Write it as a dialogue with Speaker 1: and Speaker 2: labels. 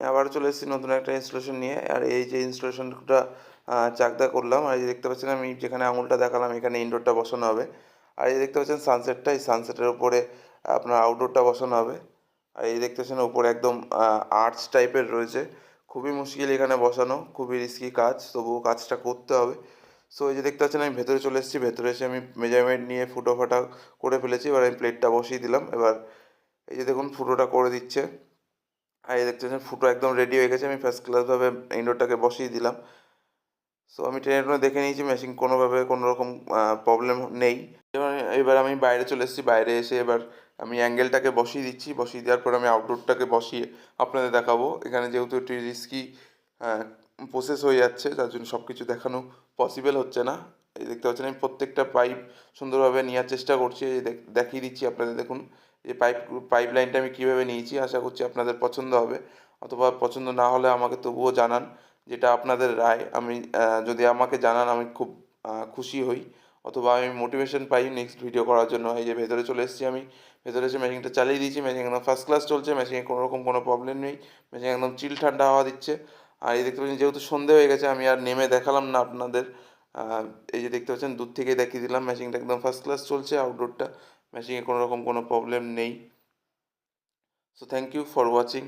Speaker 1: আবার চলে এসেছি নতুন একটা ইনস্টলেশন নিয়ে। আর এই যে ইনস্টলেশনটা চাকদা করলাম। আর এই যে দেখতে পাচ্ছেন আমি যেখানে আঙুলটা দেখালাম, এখানে ইনডোরটা বসানো হবে। আর এই দেখতে পাচ্ছেন সানসেটটা এই সানসেটের উপরে আপনার আউটডোরটা বসানো হবে। আর এই দেখতে পাচ্ছেন উপরে একদম আর্টস টাইপের রয়েছে। খুবই মুশকিল এখানে বসানো, খুবই রিস্কি কাজ, তবুও কাজটা করতে হবে। সো এই যে দেখতে পাচ্ছেন আমি ভেতরে চলে এসেছি। ভেতরে এসে আমি মেজারমেন্ট নিয়ে ফুটো ফাটা করে ফেলেছি। এবার আমি প্লেটটা বসিয়ে দিলাম। এবার এই যে দেখুন, ফুটোটা করে দিচ্ছে। আর এই দেখতে পাচ্ছেন ফুটো একদম রেডি হয়ে গেছে। আমি ফার্স্ট ক্লাসভাবে ইনডোরটাকে বসিয়ে দিলাম। সো আমি ট্রেনে টেনে দেখে নিয়েছি মেশিন কোনোভাবে কোনো রকম প্রবলেম নেই। এবার এবার আমি বাইরে চলে এসেছি, বাইরে এসে এবার আমি অ্যাঙ্গেলটাকে বসিয়ে দিচ্ছি। বসিয়ে দেওয়ার পর আমি আউটডোরটাকে বসিয়ে আপনাদের দেখাবো। এখানে যেহেতু একটি রিস্কি প্রসেস হয়ে যাচ্ছে, তার জন্য সব কিছু দেখানো পসিবল হচ্ছে না। এই দেখতে পাচ্ছেন, আমি প্রত্যেকটা পাইপ সুন্দরভাবে নেওয়ার চেষ্টা করছি। দেখিয়ে দিচ্ছি আপনাদের, দেখুন। এই পাইপ পাইপ লাইনটা আমি কীভাবে নিয়েছি আশা করছি আপনাদের পছন্দ হবে। অথবা পছন্দ না হলে আমাকে তবুও জানান যেটা আপনাদের রায়। আমি যদি আমাকে জানান আমি খুব খুশি হই। অথবা আমি মোটিভেশন পাই নেক্সট ভিডিও করার জন্য। এই যে ভেতরে চলে এসেছি আমি। ভেতরে এসে মেশিনটা চালিয়ে দিয়েছি। মেশিন একদম ফার্স্ট ক্লাস চলছে। মেশিনে কোনো রকম কোনো প্রবলেম নেই। মেশিন একদম চিল ঠান্ডা হাওয়া দিচ্ছে। আর এই দেখতে পাচ্ছেন, যেহেতু সন্ধে হয়ে গেছে, আমি আর নেমে দেখালাম না আপনাদের। এই যে দেখতে পাচ্ছেন, দূর থেকে দেখিয়ে দিলাম। মেশিনটা একদম ফার্স্ট ক্লাস চলছে আউটডোরটা মেশিনে কোনো রকম কোনো প্রবলেম নেই। So thank you for watching